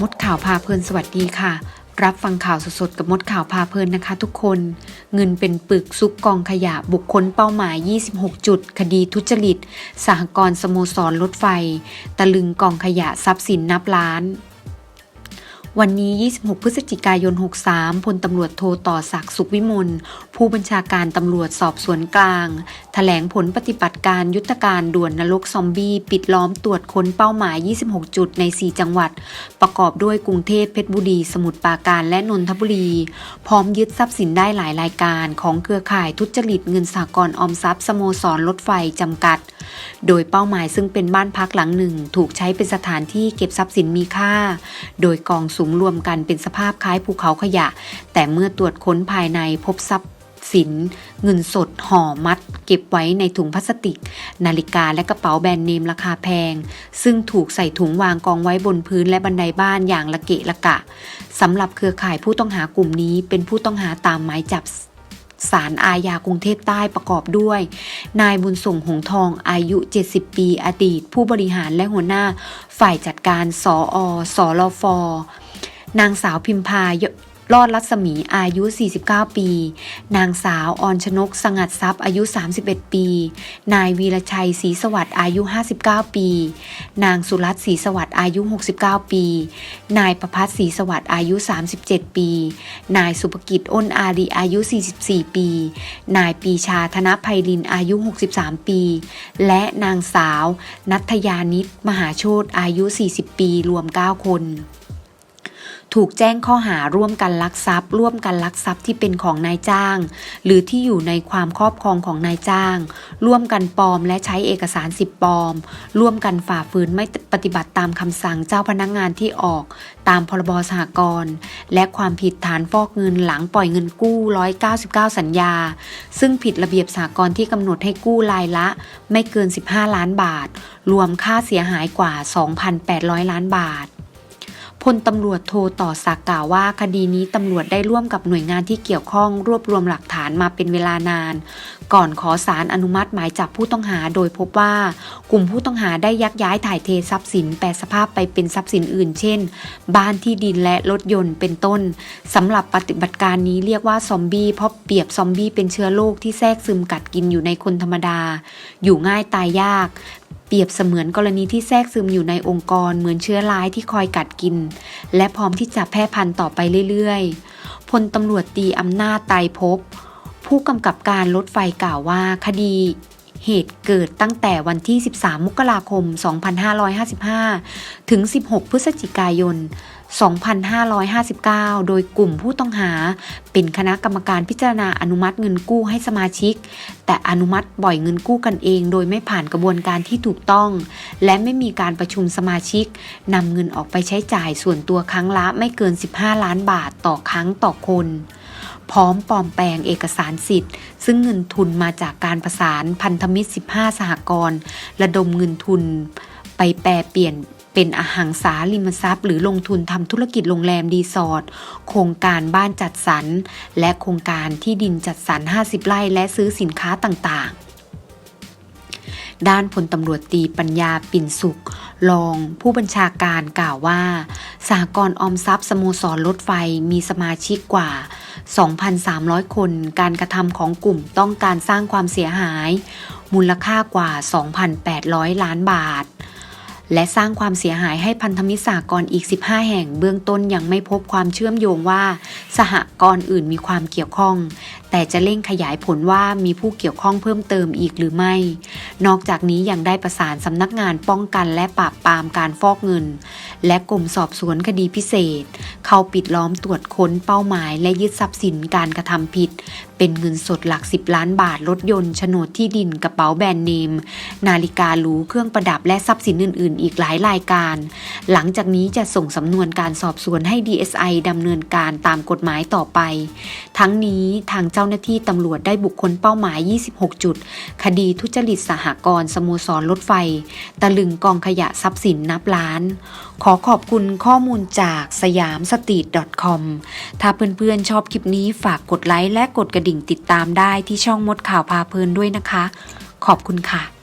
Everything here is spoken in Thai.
มดข่าวพาเพลินสวัสดีค่ะ รับฟังข่าวสดๆกับมดข่าวพาเพลินนะคะ ทุกคน เงินเป็นปึกซุกกองขยะบุคคลเป้าหมาย 26 จุด คดีทุจริต สหกรณ์สโมสรรถไฟ ตะลึงกองขยะทรัพย์สินนับล้าน วันนี้ 26 พฤศจิกายน 63 พลตำรวจโทต่อศักดิ์สุขวิมล ผู้บัญชาการตำรวจสอบสวนกลางแถลงผลปฏิบัติการยุทธการด่วนนรกซอมบี้ ปิดล้อมตรวจค้นเป้าหมาย 26 จุดใน 4 จังหวัด ประกอบด้วยกรุงเทพเพชรบุรี สมุทรปราการและนนทบุรี พร้อมยึดทรัพย์สินได้หลายรายการ ของเครือข่ายทุจริตเงินสากลออมทรัพย์สโมสรรถไฟจำกัด โดยเป้าหมายซึ่งเป็นบ้านพักหลังหนึ่ง ถูกใช้เป็นสถานที่เก็บทรัพย์สินมีค่า โดยกองสุมรวมกันเป็นสภาพคล้ายภูเขาขยะ แต่เมื่อตรวจค้นภายในพบทรัพย์สิน เงินสดห่อมัด เก็บไว้ในถุงพลาสติก นาฬิกาและกระเป๋าแบรนด์เนมราคาแพง ซึ่งถูกใส่ถุงวางกองไว้บนพื้นและบันไดบ้านอย่างละเกะละกะสำหรับเครือข่ายผู้ต้องหากลุ่มนี้เป็นผู้ต้องหาตามหมายจับ ศาลอาญากรุงเทพใต้ประกอบด้วย นายบุญส่งหงทองอายุ 70 ปี อดีต ผู้บริหารและหัวหน้า ฝ่ายจัดการสออสอรฟนางสาวพิมพาย รอดรัศมีอายุ 49 ปี นางสาวออนชนก สงัดทรัพย์อายุ 31 ปี นายวีรชัยศรีสวัสดิ์อายุ 59 ปี นางสุรัตน์ศรีสวัสดิ์อายุ 69 ปี นายประพัฒน์ศรีสวัสดิ์อายุ 37 ปี นายสุภกิจอ้นอารีอายุ 44 ปี นายปีชาธนภัยรินอายุ 63 ปี และนางสาว นัทยานิตมหาโชตอายุ 40 ปี รวม 9 คน ถูกแจ้งข้อหาร่วมกันลักทรัพย์ ร่วมกันลักทรัพย์ที่เป็นของนายจ้าง หรือที่อยู่ในความครอบครองของนายจ้าง ร่วมกันปลอมและใช้เอกสารสิบปลอม ร่วมกันฝ่าฝืนไม่ปฏิบัติตามคำสั่งเจ้าพนักงานที่ออก ตามพรบสหกรณ์และความผิดฐานฟอกเงินหลังปล่อยเงินกู้ 199 สัญญา ซึ่งผิดระเบียบสหกรณ์ที่กำหนดให้กู้รายละ ไม่เกิน 15 ล้านบาท รวมค่าเสียหายกว่า 2,800 ล้านบาท พลตำรวจโทต่อสักกล่าวว่า คดีนี้ตำรวจได้ร่วมกับหน่วยงานที่เกี่ยวข้องรวบรวมหลักฐานมาเป็นเวลานาน ก่อนขอสารอนุมัติหมายจับผู้ต้องหาโดยพบว่า กลุ่มผู้ต้องหาได้ยักย้ายถ่ายเททรัพย์สินแปลสภาพไปเป็นทรัพย์สินอื่น เช่น บ้านที่ดินและรถยนต์เป็นต้นสำหรับปฏิบัติการนี้เรียกว่าซอมบี้เพราะเปรียบซอมบี้เป็นเชื้อโรคที่แทรกซึมกัดกินอยู่ในคนธรรมดา อยู่ง่ายตายยาก เปรียบเสมือนกรณีที่แทรกซึมอยู่ในองค์กรเหมือนเชื้อร้ายที่คอยกัดกิน และพร้อมที่จะแพร่พันธุ์ต่อไปเรื่อยๆ พลตำรวจตีอำนาจไตรภพผู้กำกับการรถไฟกล่าวว่าคดีเหตุเกิดตั้งแต่วันที่ 13 มกราคม 2555 ถึง 16 พฤศจิกายน 2559 โดยกลุ่มผู้ต้องหา เป็นคณะกรรมการพิจารณาอนุมัติเงินกู้ให้สมาชิก แต่อนุมัติบ่อยเงินกู้กันเอง โดยไม่ผ่านกระบวนการที่ถูกต้อง และไม่มีการประชุมสมาชิกนำเงินออกไปใช้จ่ายส่วนตัวครั้งละไม่เกิน 15 ล้านบาทต่อครั้งต่อคนพร้อมปลอมแปลงเอกสารสิทธิ์ ซึ่งเงินทุนมาจากการประสานพันธมิตร 15 สหกรณ์ระดมเงินทุน ไปแปลเปลี่ยน เป็นอหังสาริมทรัพย์ หรือลงทุนทำธุรกิจโรงแรมรีสอร์ทโครงการบ้านจัดสรร และโครงการที่ดินจัดสรร 50 ไร่และซื้อสินค้าต่างๆ ด้านพลตำรวจตีปัญญาปิ่นสุข รองผู้บัญชาการกล่าวว่าสหกรณ์ออมทรัพย์สโมสรรถไฟมีสมาชิกกว่า 2,300 คน การกระทำของกลุ่มต้องการสร้างความเสียหาย มูลค่ากว่า 2,800 ล้านบาท และสร้างความเสียหายให้พันธมิตรสหกรณ์อีก 15 แห่ง เบื้องต้นยังไม่พบความเชื่อมโยงว่า สหกรณ์อื่นมีความเกี่ยวข้อง แต่จะเร่งขยายผลว่ามีผู้เกี่ยวข้องเพิ่มเติมอีกหรือไม่ นอกจากนี้ยังได้ประสานสำนักงานป้องกันและปราบปรามการฟอกเงิน และกรมสอบสวนคดีพิเศษ เข้าปิดล้อมตรวจค้นเป้าหมาย และยึดทรัพย์สินการกระทำผิด เป็นเงินสดหลัก 10 ล้านบาทรถยนต์โฉนดที่ดินกระเป๋าแบรนด์เนม นาฬิกาหรูเครื่องประดับและทรัพย์สินอื่นอีกหลายรายการ หลังจากนี้จะส่งสำนวนการสอบสวนให้ DSI ดำเนินการตามกฎหมายต่อไป ทั้งนี้ทางเจ้าหน้าที่ตำรวจได้บุคคลเป้าหมาย 26 จุด คดีทุจริตสหกรณ์สโมสรรถไฟ ตะลึงกองขยะทรัพย์สินนับล้าน ขอขอบคุณข้อมูลจากสยามสตรีท .com ถ้าเพื่อนๆชอบคลิปนี้ฝากกดไลค์และกดกระดิ่งติดตามได้ที่ช่องมดข่าวพาเพลินด้วยนะคะ ขอบคุณค่ะ